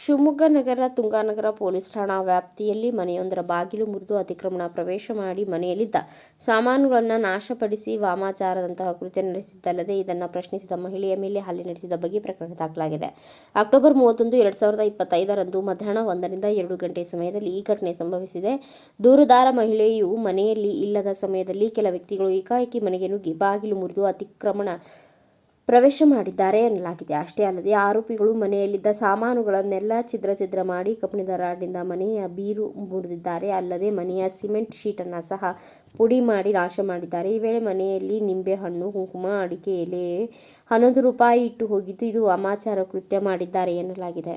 ಶಿವಮೊಗ್ಗ ನಗರ, Tunganagar police ಠಾಣಾ ವ್ಯಾಪ್ತಿಯಲ್ಲಿ ಮನೆಯೊಂದರ ಬಾಗಿಲು ಮುರಿದು ಅತಿಕ್ರಮಣ ಪ್ರವೇಶ ಮಾಡಿ ಮನೆಯಲ್ಲಿದ್ದ ಸಾಮಾನುಗಳನ್ನು ನಾಶಪಡಿಸಿ ವಾಮಾಚಾರದಂತಹ ಕೃತ್ಯ ನಡೆಸಿದ್ದಲ್ಲದೆ ಇದನ್ನು ಪ್ರಶ್ನಿಸಿದ ಮಹಿಳೆಯ ಮೇಲೆ ಹಲ್ಲೆ ನಡೆಸಿದ ಬಗ್ಗೆ ಪ್ರಕರಣ ದಾಖಲಾಗಿದೆ. ಅಕ್ಟೋಬರ್ ಮೂವತ್ತೊಂದು, ಎರಡ್ ಸಾವಿರದ ಇಪ್ಪತ್ತೈದರಂದು ಮಧ್ಯಾಹ್ನ ಒಂದರಿಂದ ಎರಡು ಗಂಟೆ ಸಮಯದಲ್ಲಿ ಈ ಘಟನೆ ಸಂಭವಿಸಿದೆ. ದೂರುದಾರ ಮಹಿಳೆಯು ಮನೆಯಲ್ಲಿ ಇಲ್ಲದ ಸಮಯದಲ್ಲಿ ಕೆಲ ವ್ಯಕ್ತಿಗಳು ಏಕಾಏಕಿ ಮನೆಗೆ ನುಗ್ಗಿ ಬಾಗಿಲು ಮುರಿದು ಅತಿಕ್ರಮಣ ಪ್ರವೇಶ ಮಾಡಿದ್ದಾರೆ ಎನ್ನಲಾಗಿದೆ. ಅಷ್ಟೇ ಅಲ್ಲದೆ ಆರೋಪಿಗಳು ಮನೆಯಲ್ಲಿದ್ದ ಸಾಮಾನುಗಳನ್ನೆಲ್ಲ ಛಿದ್ರ ಛಿದ್ರ ಮಾಡಿ ಕಬ್ಬಿಣದ ರಾಡ್ನಿಂದ ಮನೆಯ ಬೀರು ಮುರಿದಿದ್ದಾರೆ. ಅಲ್ಲದೆ ಮನೆಯ ಸಿಮೆಂಟ್ ಶೀಟನ್ನು ಸಹ ಪುಡಿ ಮಾಡಿ ನಾಶ ಮಾಡಿದ್ದಾರೆ. ಈ ವೇಳೆ ಮನೆಯಲ್ಲಿ ನಿಂಬೆಹಣ್ಣು, ಕುಂಕುಮ, ಅಡಿಕೆ ಎಲೆ ಹನ್ನೊಂದು ರೂಪಾಯಿ ಇಟ್ಟು ಹೋಗಿದ್ದು ಇದು ಅಮಾಚಾರ ಕೃತ್ಯ ಮಾಡಿದ್ದಾರೆ ಎನ್ನಲಾಗಿದೆ.